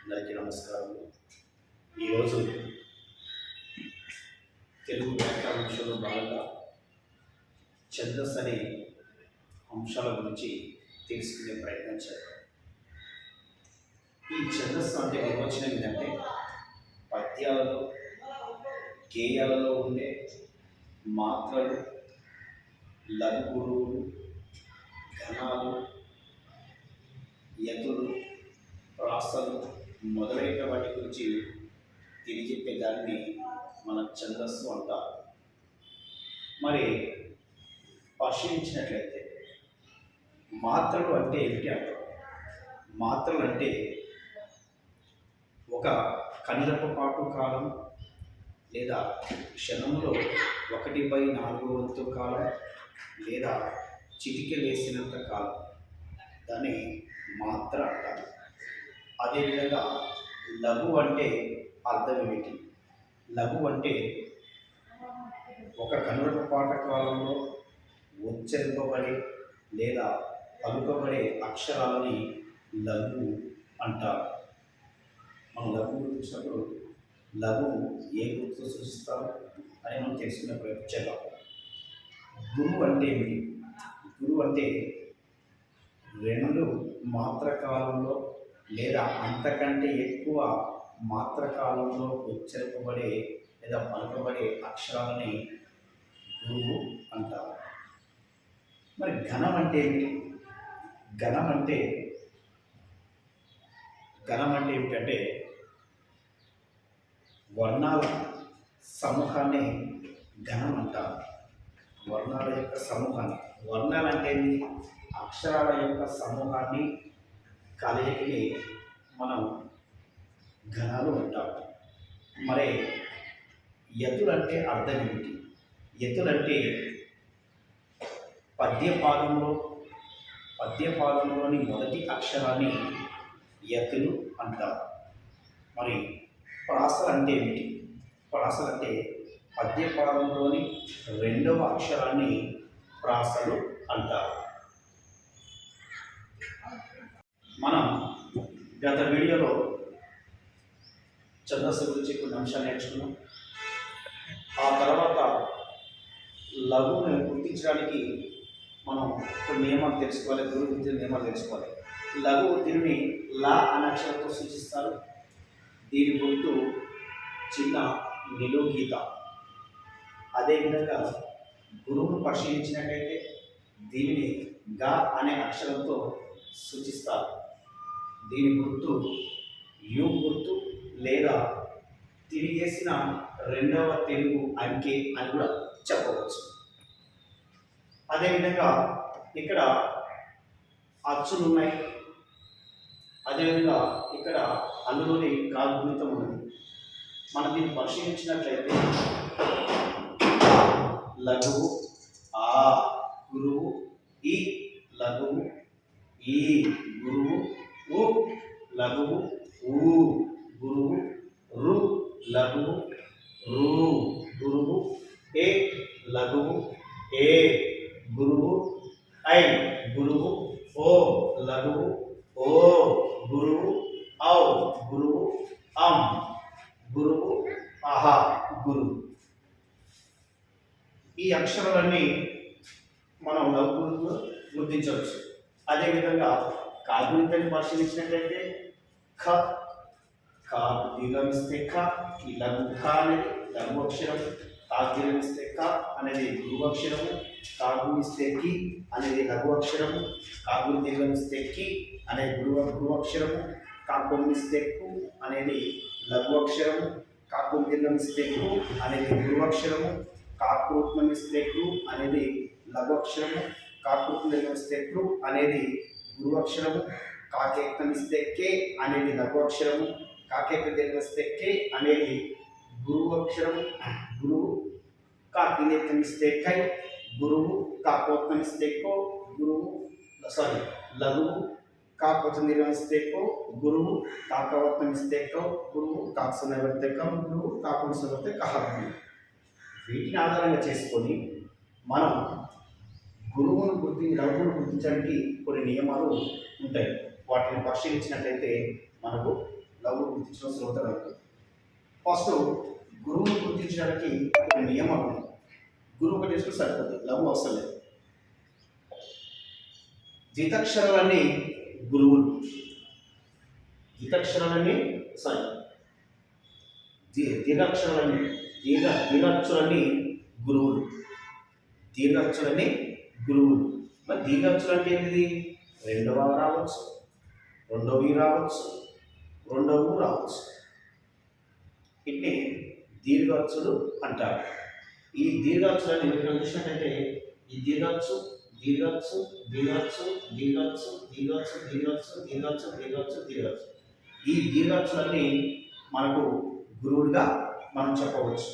అందరికీ నమస్కారం ఈరోజు తెలుగు వ్యాకరణ అంశంలో భాగంగా ఛందస్ అనే అంశాల గురించి తెలుసుకునే ప్రయత్నం చేద్దాం. ఈ ఛందస్సు అంటే నిర్వచనం ఏంటంటే పద్యాలలో గేయాలలో ఉండే మాత్రలు లఘుగురువులు ఘనాలు యతులు ప్రాసలు మొదలైన వాటి గురించి తెలియజెప్పే దాన్ని మన ఛందస్సు అంటారు. మరి పరిశీలించినట్లయితే మాత్రలు అంటే ఏమిటి అంటారు? మాత్రలు అంటే ఒక కనురెప్ప పాటు కాలం లేదా క్షణంలో ఒకటి బై నాలుగు వంతు కాలం లేదా చిటికెలేసినంత కాలం. దాన్ని మాత్ర అంటారు అదేవిధంగా లఘు అంటే అర్థం ఏమిటి? లఘు అంటే ఒక కనుక పాట కాలంలో ఉచ్చరింపబడే లేదా పలుకబడే అక్షరాలని లఘు అంటారు. మనం లఘు గుర్తించినప్పుడు లఘు ఏ గుర్తు సూచిస్తారు అని మనం తెలుసుకునే ప్రయత్నం చేద్దాం. గురువు అంటే ఏమిటి? గురువు అంటే రెండు మాత్రకాలంలో లేదా అంతకంటే ఎక్కువ మాత్రకాలంలో ఉచ్చరింపబడే లేదా పలకబడే అక్షరాలని గురువు అంటారు. మరి ఘనం అంటే ఏమిటి? ఘనం అంటే ఘనం అంటే ఏమిటంటే వర్ణాల సమూహాన్ని ఘనం అంటారు. వర్ణాల యొక్క సమూహాన్ని. వర్ణాలు అంటే ఏంటి? అక్షరాల యొక్క సమూహాన్ని కలయికని మనం ఘనాలు అంటాం. మరి యతులంటే అర్థం ఏమిటి యతులంటే పద్యపాదంలో పద్యపాదంలోని మొదటి అక్షరాన్ని ఎత్తులు అంటారు. మరి ప్రాసలు అంటే ఏమిటి? ప్రాసలు అంటే పద్యపాదంలోని రెండవ అక్షరాన్ని ప్రాసలు అంటారు. మనం గత వీడియోలో ఛందస్సు గురించి కొన్ని అంశాలు నేర్చుకున్నాం. ఆ తర్వాత లఘువుని గుర్తించడానికి మనం కొన్ని నియమాలు తెలుసుకోవాలి గురు గురించిన నియమాలు తెలుసుకోవాలి. లఘువు దీనిని లా అనే అక్షరంతో సూచిస్తారు. దీని గుర్తు చిన్న నిలువు గీత. అదేవిధంగా గురువును పరిశీలించినట్లయితే దీనిని గా అనే అక్షరంతో సూచిస్తారు. దీని గుర్తు యు గుర్తు లేదా తిరిగేసిన రెండవ తెలుగు అంకె అని కూడా చెప్పవచ్చు. అదేవిధంగా ఇక్కడ అచ్చులు ఉన్నాయి. అదేవిధంగా ఇక్కడ అందులోని కాల్గుణితం ఉన్నది. మనం దీన్ని పరిశీలించినట్లయితే లఘువు ఆ గురువు ఈ లఘువు ఈ గురువు ఉ లఘువు ఊ గురువు రు లఘువు రు గురువు ఏ లఘువు ఏ గురువు ఐ గురువు ఓ లఘువు ఓ గురువు ఔ గురువు అం గురువు ఆహా గురువు. ఈ అక్షరాలన్నీ మనం లఘువులు గుర్తించవచ్చు. అదేవిధంగా కాగుణితాన్ని పరిశీలించినట్లయితే ఖ ఖ దీర్ఘమిస్తే ఖ ఈ లఘు ఖ అనేది లఘు అక్షరం కాగ్దీర్ఘమిస్తే క అనేది గురువక్షరము అక్షరము కాగునిస్తే కి అనేది లఘు అక్షరము కాగుని దీర్ఘమిస్తే కి అనేది గురువ గురువక్షరము అక్షరము కాకొమ్మిస్తే కు అనేది లఘు అక్షరము కాకుని దీర్ఘమిస్తే కు అనేది గురువక్షరము అక్షరము కాకృత్మమిస్తే కు అనేది లఘు అక్షరము కాకృత్మ కు అనేది గురు అక్షరము కాకేక్తమిస్తే కే అనేది లఘు అక్షరము కాకేక కే అనేది గురువు అక్షరము గురువు కాకినేత్తమిస్తే కై గురువు కాకోత్తమిస్తే కో గురువు సారీ లఘువు కాకపోతే నిర్వహిస్తే కో గురువు కాకవత్తమిస్తే కో గురువు కాక్సనవర్తే కం గురువు కాకుంసవర్తే కహ వీటిని ఆధారంగా చేసుకొని మనం గురువును గుర్తి లఘువును గుర్తించడానికి కొన్ని నియమాలు ఉంటాయి. వాటిని పరిశీలించినట్లయితే మనకు లఘు గుర్తించడం సులభతరం ఫస్ట్ గురువును గుర్తించడానికి కొన్ని నియమాలు ఉన్నాయి. గురువు ఒకటి చేసుకుని సరిపోతుంది. లవ్ అవసరం లేదు. జితక్షరాలన్నీ గురువులు. జితక్షరాలన్నీ సారీ దీ- దీర్ఘాక్షరాలన్నీ దీర్ఘ దీర్ఘాక్షరాలన్నీ గురువులు. దీర్ఘాక్షరాలన్నీ గురువు మరి దీర్ఘాక్షరం అంటే ఏంటిది? రెండవ రావచ్చు రెండవవి రావచ్చు రెండవ రావచ్చు. ఇట్ని దీర్ఘాక్షులు అంటారు. ఈ దీర్ఘాక్షరాన్ని మీరు చూసినట్టయితే ఈ దీర్ఘాక్షు దీర్ఘాక్షు దీర్ఘాక్షు దీర్ఘాక్షు దీర్ఘాక్షు దీర్ఘాక్షు దీర్ఘాక్షు దీర్ఘాక్షు దీర్ఘాక్షు ఈ దీర్ఘాక్షరాన్ని మనకు గురువుడిగా మనం చెప్పవచ్చు.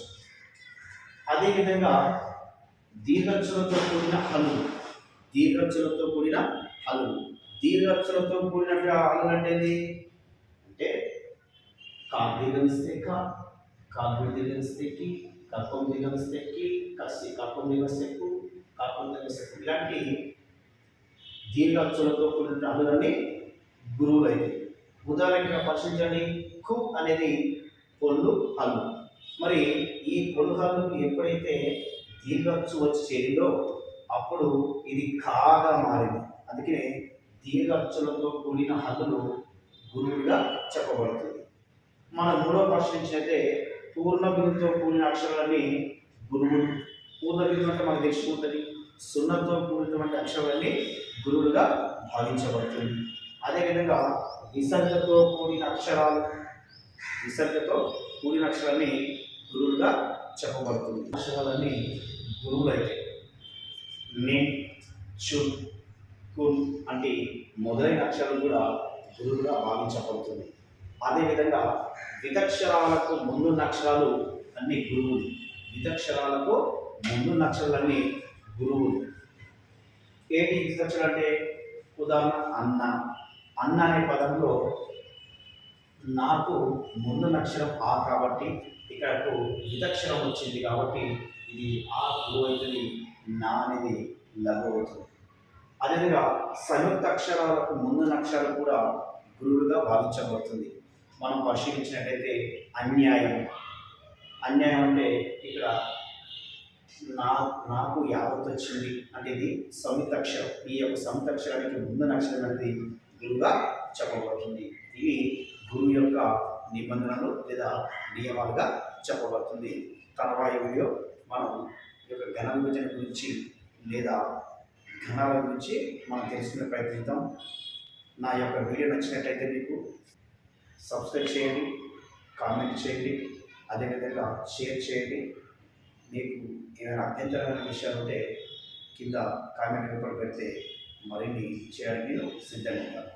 అదేవిధంగా దీర్ఘక్షలతో కూడిన హలువు దీర్ఘక్షలతో కూడిన హలువు దీర్ఘక్షలతో కూడినట్టు హలువు అంటే అంటే కా దీర్ఘిస్తే కా కాకు కి కప్పం దీర్ఘిస్తే కి కసి కప్పం దీర్ఘిస్తే కు కాకం ఇలాంటి దీర్ఘక్షలతో కూడిన హలువులని గురువులు అయితే ఉదాహరణగా పరిశీలించండి. కు అనేది పొల్లు హలు. మరి ఈ పొల్లు హలు ఎప్పుడైతే దీర్ఘాక్షు వచ్చి చేరిందో అప్పుడు ఇది కాగా మారింది. అందుకనే దీర్ఘాక్షులతో కూడిన హల్లులు గురువుగా చెప్పబడుతుంది. మన మూడో పరిశీలించినట్టే పూర్ణ బిందుతో కూడిన అక్షరాలన్నీ గురువులు పూర్ణ బిందు అంటే మనకు ఉంటుంది. సున్నతో కూడినటువంటి అక్షరాలన్నీ గురువులుగా భావించబడుతుంది. అదేవిధంగా విసర్గతో కూడిన అక్షరాలు విసర్గతో కూడిన అక్షరాన్ని గురువులుగా చెప్పబడుతుంది. అక్షరాలన్నీ గురువులు అయితే నే చు కున్ అంటే మొదలైన అక్షరాలు కూడా గురువుగా భావించబడుతుంది. అదేవిధంగా విదక్షరాలకు ముందున్న అక్షరాలు అన్ని గురువులు. విదక్షరాలకు ముందున్న అక్షరాలన్నీ గురువులు. ఏంటి విదక్షరాలు అంటే? ఉదాహరణ అన్న. అన్న అనే పదంలో నాకు ముందు అక్షరం ఆ కాబట్టి ఇక్కడకు విదక్షరం వచ్చింది కాబట్టి ఇది ఆ గురువు అవుతుంది నా అనేది లఘు అదేవిధంగా సంయుక్త అక్షరాలకు ముందు అక్షరాలు కూడా గురువులుగా భావించబడుతుంది. మనం పరిశీలించినట్టయితే అన్యాయం. అన్యాయం అంటే ఇక్కడ నా నాకు యావత్ వచ్చింది అంటే ఇది సంయుక్త అక్షరం. ఈ యొక్క సంయుక్త అక్షరానికి ముందు అక్షరం అనేది గురువుగా చెప్పబడుతుంది. ఇవి గురువు యొక్క నిబంధనలు లేదా నియమాలుగా చెప్పబడుతుంది. తర్వాత వీడియో మనం ఈ యొక్క ఘన విభజన గురించి లేదా ఘనాల గురించి మనం తెలుసుకునే ప్రయత్నిద్దాం. నా యొక్క వీడియో నచ్చినట్లయితే మీకు సబ్స్క్రైబ్ చేయండి కామెంట్ చేయండి అదేవిధంగా షేర్ చేయండి. మీకు ఏమైనా అభ్యంతరమైన విషయాలు ఉంటే కింద కామెంట్ రూపంలో పెడితే మరిన్ని చేయడానికి నేను సిద్ధంగా ఉంటాను